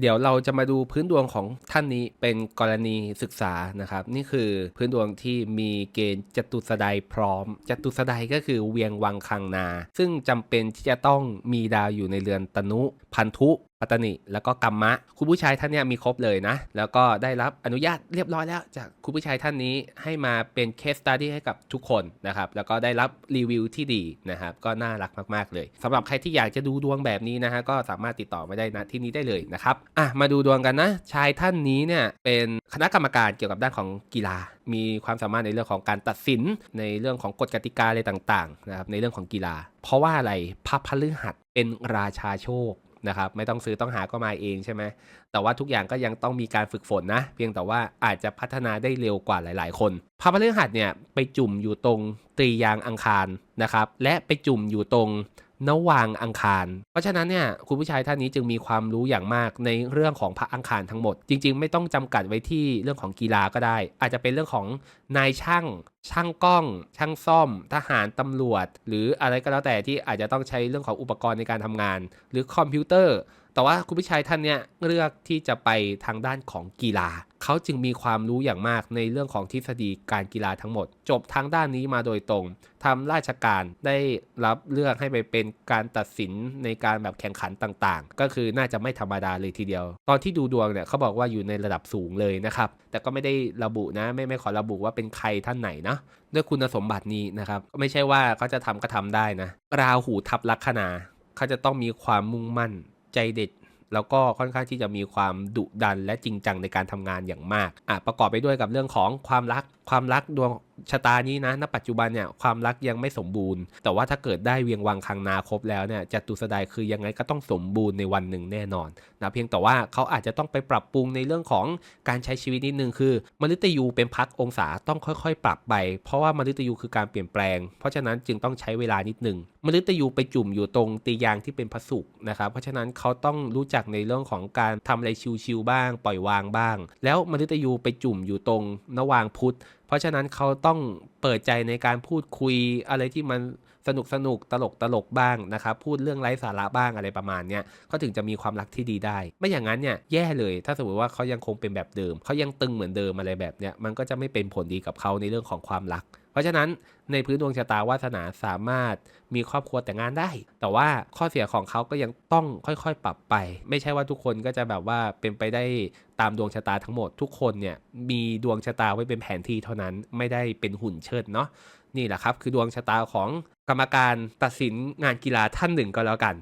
เดี๋ยวเราจะมาดูพื้นดวงของท่านนี้เป็นกรณีศึกษานะครับ นี่คือพื้นดวงที่มีเกณฑ์จตุสดายพร้อม จตุสดายก็คือเวียงวังคังนา ซึ่งจำเป็นที่จะต้องมีดาวอยู่ในเรือนตนุ พันธุ ปัตตนิแล้วก็กัมมะ คุณผู้ชายท่านเนี้ยมีครบเลยนะ แล้วก็ได้รับอนุญาตเรียบร้อยแล้ว จากคุณผู้ชายท่านนี้ให้มาเป็นเคสตัดดี้ให้กับทุกคนนะครับ แล้วก็ได้รับรีวิวที่ดีนะครับ ก็น่ารักมากๆเลยสำหรับใครที่อยากจะดูดวงแบบนี้นะฮะก็สามารถติดต่อมาได้นะที่นี้ได้เลยนะครับอะมาดูดวงกันนะ ชายท่านนี้เนี่ยเป็นคณะกรรมการเกี่ยวกับด้านของกีฬา มีความสามารถในเรื่องของการตัดสินในเรื่องของกฎกติกาอะไรต่างๆนะครับในเรื่องของกีฬา เพราะว่าอะไรพระพฤหัสเป็นราชาโชค นะครับไม่ต้องซื้อต้องหาก็มาเองใช่ไหมแต่ว่าทุกอย่างก็ยังต้องมีการฝึกฝนนะ เพียงแต่ว่าอาจจะพัฒนาได้เร็วกว่าหลาย ๆ คนพระพฤหัสเนี่ยไปจุ่มอยู่ตรงตรียางอังคารนะครับและไปจุ่มอยู่ตรง นวางอังคาร เพราะฉะนั้นเนี่ยคุณผู้ชายท่านนี้จึงมีความรู้อย่างมากในเรื่องของพระอังคารทั้งหมด จริง ๆ ไม่ต้องจำกัดไว้ที่เรื่องของกีฬาก็ได้ อาจจะเป็นเรื่องของนายช่าง ช่างกล้อง ช่างซ่อม ทหารตำรวจ หรืออะไรก็แล้วแต่ที่อาจจะต้องใช้เรื่องของอุปกรณ์ในการทำงาน หรือคอมพิวเตอร์ แต่ว่าคุณผู้ชายท่านเนี่ยเลือกที่จะไปทางด้านของกีฬา เขาจึงมีความรู้อย่างมากในเรื่องของทฤษฎีการกีฬาทั้งหมด จบทางด้านนี้มาโดยตรงทำราชการได้รับเลือกให้ไปเป็นการตัดสินในการแบบแข่งขันต่างๆ ก็คือน่าจะไม่ธรรมดาเลยทีเดียว ตอนที่ดูดวงเนี่ยเขาบอกว่าอยู่ในระดับสูงเลยนะครับ แต่ก็ไม่ได้ระบุนะ ไม่ไม่ขอระบุว่าเป็นใครท่านไหนเนะด้วยคุณสมบัตินี้นะครับไม่ใช่ว่าเขาจะทำก็ทำได้นะราหูทับลัคนาเขาจะต้องมีความมุ่งมั่น ใจเด็ด แล้วก็ค่อนข้างที่จะมีความดุดันและจริงจังในการทำงานอย่างมากอะประกอบไปด้วยกับเรื่องของความรักความรักดวง ชะตานี้นะณปัจจุบันเนี่ยความรักยังไม่สมบูรณ์ แต่ว่าถ้าเกิดได้เวียงวังคังนาครบแล้วเนี่ยจตุสดายคือยังไงก็ต้องสมบูรณ์ในวันหนึ่งแน่นอนนะเพียงแต่ว่าเขาอาจจะต้องไปปรับปรุงในเรื่องของการใช้ชีวิตนิดนึงคือ มฤตยูเป็นพักองศาต้องค่อยๆ ปรับไป เพราะว่ามฤตยูคือการเปลี่ยนแปลง เพราะฉะนั้นจึงต้องใช้เวลานิดนึงมฤตยูไปจุ่มอยู่ตรงตียางที่เป็นพระศุกร์นะครับเพราะฉะนั้นเขาต้องรู้จักในเรื่องของการทำอะไรชิวๆบ้าง ปล่อยวางบ้าง แล้วมฤตยูไปจุ่มอยู่ตรงนวางพุธเพราะฉะนั้นเขาต้องเปิดใจในการพูดคุยอะไรที่มันสนุกสนุกตลกตลกบ้างนะครับพูดเรื่องไร้สาระบ้างอะไรประมาณเนี้ยเขาถึงจะมีความรักที่ดีได้ ไม่อย่างนั้นเนี่ยแย่เลย ถ้าสมมติว่าเขายังคงเป็นแบบเดิมเขายังตึงเหมือนเดิมอะไรแบบเนี้ยมันก็จะไม่เป็นผลดีกับเขาในเรื่องของความรัก เพราะฉะนั้นในพื้นดวงชะตาวาสนาสามารถมีครอบครัวแต่งงานได้ แต่ว่าข้อเสียของเขาก็ยังต้องค่อยๆ ปรับไป ไม่ใช่ว่าทุกคนก็จะแบบว่าเป็นไปได้ตามดวงชะตาทั้งหมด ทุกคนเนี่ยมีดวงชะตาไว้เป็นแผนที่เท่านั้นไม่ได้เป็นหุ่นเชิดเนาะนี่แหละครับ คือดวงชะตาของกรรมการตัดสินงานกีฬาท่านหนึ่งก็แล้วกัน